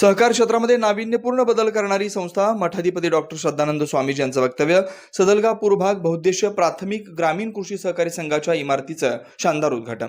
सहकार क्षेत्रामध्ये नाविन्यपूर्ण बदल करणारी संस्था मठाधिपती डॉक्टर श्रद्धानंद स्वामीजी यांचं वक्तव्य. सदलगा पूर्वभाग बहुद्देशीय प्राथमिक ग्रामीण कृषी सहकारी संघाच्या इमारतीचं शानदार उद्घाटन.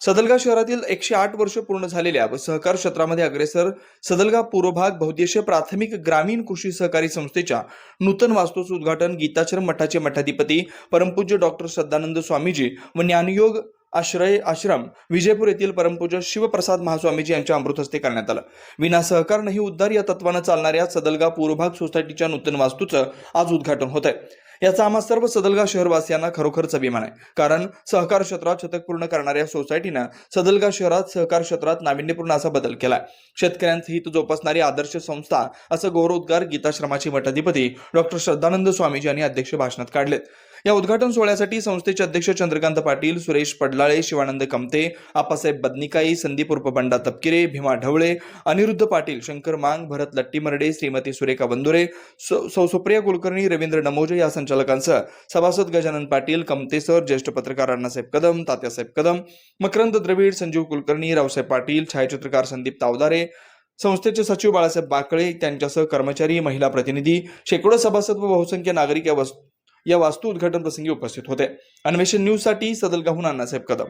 सदलगा शहरातील एकशे आठ वर्ष पूर्ण झालेल्या व सहकार क्षेत्रामध्ये अग्रेसर सदलगा पूर्वभाग बहुद्देशीय प्राथमिक ग्रामीण कृषी सहकारी संस्थेच्या नूतन वास्तूचं उद्घाटन गीताचर मठाचे मठाधिपती परमपूज्य डॉक्टर श्रद्धानंद स्वामीजी व ज्ञानयोग आश्रय आश्रम विजयपूर येथील परमपूज्य शिवप्रसाद महास्वामीजी यांच्या अमृत हस्ते करण्यात आलं. विना सहकार नाही उद्धार या तत्वानं चालणाऱ्या सदलगा पूर्वभाग सोसायटीच्या नूतन वास्तूचं आज उद्घाटन होत आहे याचा आम्हा सर्व सदलगा शहरवासियांना खरोखरच अभिमान आहे. कारण सहकार क्षेत्रात शतक पूर्ण करणाऱ्या सोसायटीनं सदलगा शहरात सहकार क्षेत्रात नाविन्यपूर्ण असा बदल केला शेतकऱ्यांचं हित जोपासणारी आदर्श संस्था असं गौरवोद्गार गीताश्रमाचे मठाधिपती डॉक्टर श्रद्धानंद स्वामीजी यांनी अध्यक्ष भाषणात काढलेत. या उद्घाटन सोहळ्यासाठी संस्थेचे अध्यक्ष चंद्रकांत पाटील सुरेश पडलाळे शिवानंद कमते आप्पासाहेब बदनिकाई संदीप उर्फ बंडा तपकिरे भीमा ढवळे अनिरुद्ध पाटील शंकर मांग भरत लट्टीमर्डे श्रीमती सुरेखा बंदुरे सौ सौ सुप्रिया कुलकर्णी रवींद्र नमोजे या संचालकांसह सभासद गजानन पाटील कमते सर ज्येष्ठ पत्रकार अण्णासाहेब कदम तात्यासाहेब कदम मकरंद द्रविड संजीव कुलकर्णी रावसाहेब पाटील छायाचित्रकार संदीप तावदारे संस्थेचे सचिव बाळासाहेब बाकळे त्यांच्यासह कर्मचारी महिला प्रतिनिधी शेकडो सभासद व बहुसंख्य नागरिक या वस या वास्तू उद्घाटन प्रसंगी उपस्थित होते. अन्वेषण न्यूजसाठी सदलगाहून अण्णासाहेब कदम.